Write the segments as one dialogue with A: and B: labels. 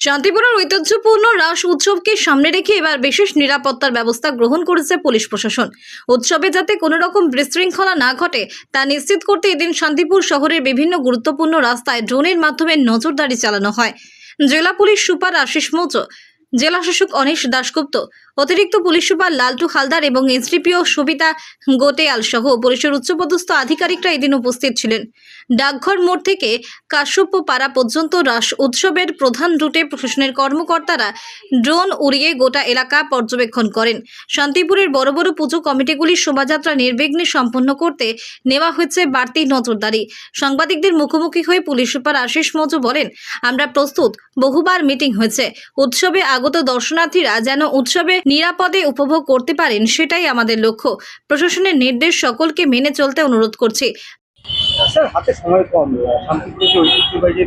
A: শান্তিপুরের ঐতিহ্যপূর্ণ রাস উৎসবকে সামনে রেখে এবার বিশেষ নিরাপত্তার ব্যবস্থা গ্রহণ করেছে পুলিশ প্রশাসন। উৎসবে যাতে কোনো রকম বিশৃঙ্খলা না ঘটে, তা নিশ্চিত করতে এদিন শান্তিপুর শহরের বিভিন্ন গুরুত্বপূর্ণ রাস্তায় ড্রোনের মাধ্যমে নজরদারি চালানো হয়। জেলা পুলিশ সুপার আশিস মৌজো জেলা শাসক অনিশ দাশগুপ্ত, অতিরিক্ত পুলিশ সুপার লালটু হালদার এবং এসডিপিও সবিতা গোটেয়াল সহ পুলিশের উচ্চপদস্থ আধিকারিকরা এদিন উপস্থিত ছিলেন। ডাকঘর মোড় থেকে কাশ্যপ্য পাড়া পর্যন্ত রাস উৎসবের প্রধান রুটে প্রশাসনের কর্মকর্তারা ড্রোন উড়িয়ে গোটা এলাকা পর্যবেক্ষণ করেন। শান্তিপুরের বড় বড় পুজো কমিটিগুলি শোভাযাত্রা নির্বিঘ্নে সম্পন্ন করতে নেওয়া হয়েছে বাড়তি নজরদারি। সাংবাদিকদের মুখোমুখি হয়ে পুলিশ সুপার আশিস মজু বলেন, আমরা প্রস্তুত, বহুবার মিটিং হয়েছে, উৎসবে আগত দর্শনার্থীরা যেন উৎসবে নিরাপদে উপভোগ করতে পারেন সেটাই আমাদের লক্ষ্য। প্রশাসনের নির্দেশ সকলকে মেনে চলতে অনুরোধ করছি।
B: স্যার হাতে সময় কম। শান্তিপুরের যে ঐতিহ্যবাহী যে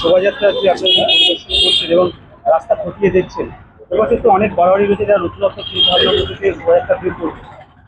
B: শোভাযাত্রা যে আপনি পরিদর্শন করছেন এবং রাস্তা খতিয়ে দেখছেন এবছর তো অনেক বাড়াবাড়ি রয়েছে যারা নতুনত্ব চিন্তা করতেছে শোভাযাত্রা বের করবে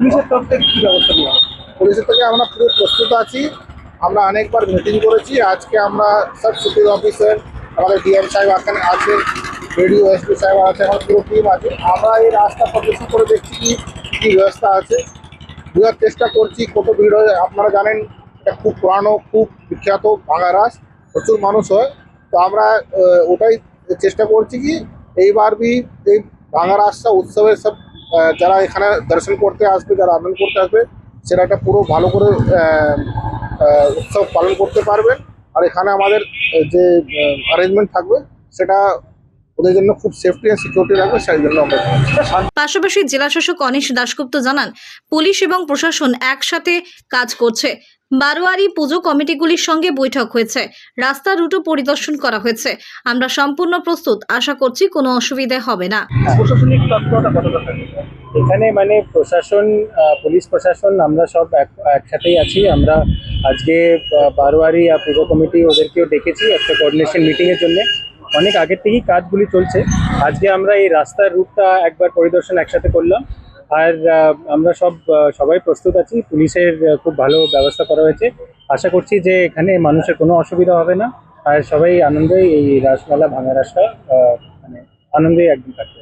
B: পুলিশের তরফ থেকে কী ব্যবস্থা নেওয়া
C: পুলিশের থেকে আমরা পুরো প্রস্তুত আছি। আমরা অনেকবার মিটিং করেছি। আজকে আমরা সব সিটি অফিসার আমাদের ডিএম সাহেব আছেন। বিডিও এসপি সাহেব আছে, আমার পুরো টিম আছে। আমরা এই রাস্তা পরিদর্শন করে দেখছি কি, কী ব্যবস্থা আছে। বোঝার চেষ্টা করছি, কত ভিড় হয়, আপনারা জানেন, এটা খুব পুরানো, খুব বিখ্যাত ভাঙা রাস প্রচুর মানুষ হয়। তো আমরা ওটাই চেষ্টা করছি কি, এইবার বি এই ভাঙা রাসটা উৎসবের সব যারা এখানে দর্শন করতে আসবে, যারা আনন্দ করতে আসবে, সেটা একটা পুরো ভালো করে উৎসব পালন করতে পারবেন আর এখানে আমাদের যে অ্যারেঞ্জমেন্ট থাকবে, সেটা ওদের জন্য খুব সেফটি অ্যান্ড সিকিউরিটি রাখবে সেই জন্য আমরা
A: পাশাপাশি জেলাশাসক অনিশ দাশগুপ্ত জানান পুলিশ এবং প্রশাসন একসাথে কাজ করছে। বারোয়ারি পুজো কমিটিগুলির সঙ্গে বৈঠক হয়েছে। রাস্তা রুটও পরিদর্শন করা হয়েছে। আমরা সম্পূর্ণ প্রস্তুত আশা করছি কোনো অসুবিধে হবে না।
B: প্রশাসনিক তৎপরতা কতটা থাকে?
D: এখানে মানে প্রশাসন আহ, পুলিশ প্রশাসন আমরা সব এক- একসাথেই আছি। আমরা আজকে আহ, বারোয়ারি পুজো কমিটি ওদেরকেও ডেকেছি একটা কোঅর্ডিনেশন মিটিংয়ের জন্য। অনেক আগের থেকেই কাজগুলি চলছে। আজকে আমরা এই রাস্তার রুটটা একবার পরিদর্শন একসাথে করলাম। আর আমরা সব সবাই প্রস্তুত আছি। পুলিশের খুব ভালো ব্যবস্থা করা হয়েছে। আশা করছি যে এখানে মানুষের কোনো অসুবিধা হবে না। আর সবাই আনন্দে এই রাসমেলা ভাঙা রাসটা মানে আনন্দেই একদিন কাটবে।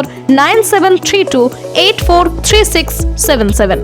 E: nine seven three two eight four three six seven seven